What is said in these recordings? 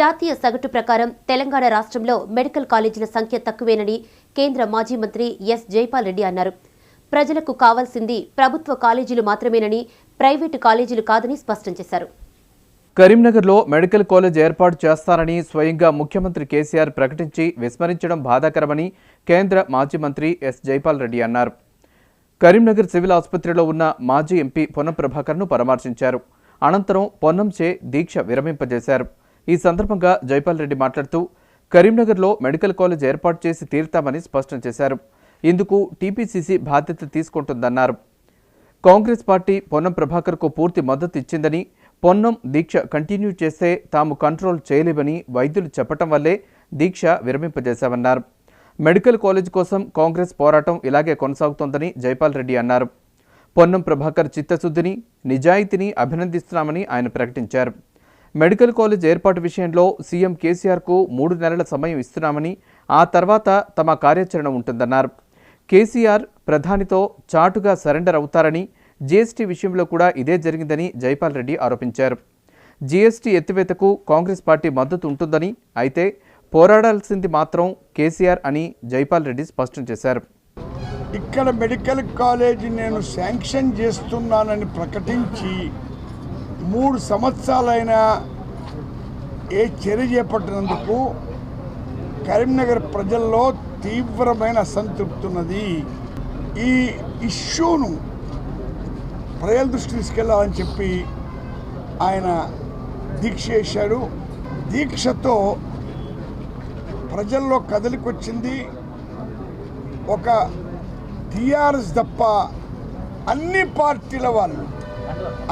జాతీయ సగటు ప్రకారం తెలంగాణ రాష్ట్రంలో మెడికల్ కాలేజీల సంఖ్య తక్కువేనని కేంద్ర మాజీ మంత్రి ఎస్ జైపాల్ రెడ్డి అన్నారు. ప్రజలకు కావాల్సింది ప్రభుత్వ కాలేజీలు మాత్రమేనని ప్రైవేటు కాలేజీలు కాదని స్పష్టం చేశారు. కరీంనగర్లో మెడికల్ కాలేజ్ ఏర్పాటు చేస్తారని స్వయంగా ముఖ్యమంత్రి కేసీఆర్ ప్రకటించి విస్మరించడం బాధాకరమని కేంద్ర మాజీ మంత్రి ఎస్ జైపాల్ రెడ్డి అన్నారు. కరీంనగర్ సివిల్ ఆసుపత్రిలో ఉన్న మాజీ ఎంపీ పొన్నం ప్రభాకర్ను పరామర్శించారు. అనంతరం పొన్నంచే దీక్ష విరమింపజేశారు. ఈ సందర్భంగా జైపాల్ రెడ్డి మాట్లాడుతూ కరీంనగర్లో మెడికల్ కాలేజ్ ఏర్పాటు చేసి తీరుతామని స్పష్టం చేశారు. ఇందుకు టీపీసీసీ బాధ్యత తీసుకుంటుందన్నారు. కాంగ్రెస్ పార్టీ పొన్నం ప్రభాకర్కు పూర్తి మద్దతు ఇచ్చిందని పొన్నం దీక్ష కంటిన్యూ చేస్తే తాము కంట్రోల్ చేయలేమని వైద్యులు చెప్పటం వల్లే దీక్ష విరమింపజేశామన్నారు. మెడికల్ కాలేజ్ కోసం కాంగ్రెస్ పోరాటం ఇలాగే కొనసాగుతోందని జైపాల్ రెడ్డి అన్నారు. పొన్నం ప్రభాకర్ చిత్తశుద్ధిని నిజాయితీని అభినందిస్తున్నామని ఆయన ప్రకటించారు. మెడికల్ కాలేజ్ ఏర్పాటు విషయంలో సీఎం కేసీఆర్కు మూడు నెలల సమయం ఇస్తున్నామని ఆ తర్వాత తమ కార్యాచరణ ఉంటుందన్నారు. కేసీఆర్ ప్రధానితో చాటుగా సరెండర్ అవుతారని జీఎస్టీ విషయంలో కూడా ఇదే జరిగిందని జైపాల్ రెడ్డి ఆరోపించారు. జీఎస్టీ ఎత్తివేతకు కాంగ్రెస్ పార్టీ మద్దతు ఉంటుందని అయితే పోరాడాల్సింది మాత్రం కేసీఆర్ అని జైపాల్ రెడ్డి స్పష్టం చేశారు. ఇక్కడ మెడికల్ కాలేజీ నేను శాంక్షన్ చేస్తున్నానని ప్రకటించి మూడు సంవత్సరాలైన ఏ చర్య చేపట్టినందుకు కరీంనగర్ ప్రజల్లో తీవ్రమైన అసంతృప్తి ఉన్నది ఈ ఇష్యూను ప్రజల దృష్టి తీసుకెళ్ళాలని చెప్పి ఆయన దీక్ష చేశాడు. దీక్షతో ప్రజల్లో కదలికొచ్చింది. ఒక టీఆర్ఎస్ తప్ప అన్ని పార్టీల వాళ్ళు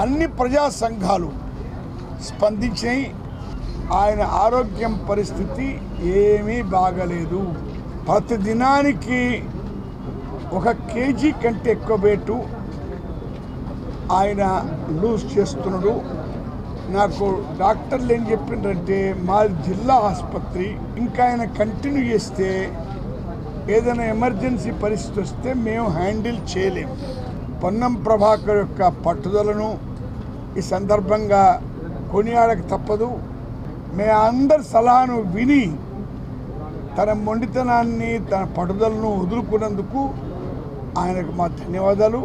అన్ని ప్రజా సంఘాలు స్పందించినాయి ఆయన ఆరోగ్యం పరిస్థితి ఏమీ బాగలేదు. ప్రతి దినానికి ఒక కేజీ కంటే ఎక్కువ వెయిట్ ఆయన లూజ్ చేస్తున్నాడు. నాకు డాక్టర్లు ఏం చెప్పిండ్రంటే మా జిల్లా ఆసుపత్రి ఇంకా ఆయన కంటిన్యూ చేస్తే ఏదైనా ఎమర్జెన్సీ పరిస్థితి వస్తే మేము హ్యాండిల్ చేయలేము. పొన్నం ప్రభాకర్ యొక్క పట్టుదలను ఈ సందర్భంగా కొనియాడక తప్పదు. మే అందరి సలహాను విని తన మొండితనాన్ని తన పట్టుదలను వదులుకున్నందుకు ఆయనకు మా ధన్యవాదాలు.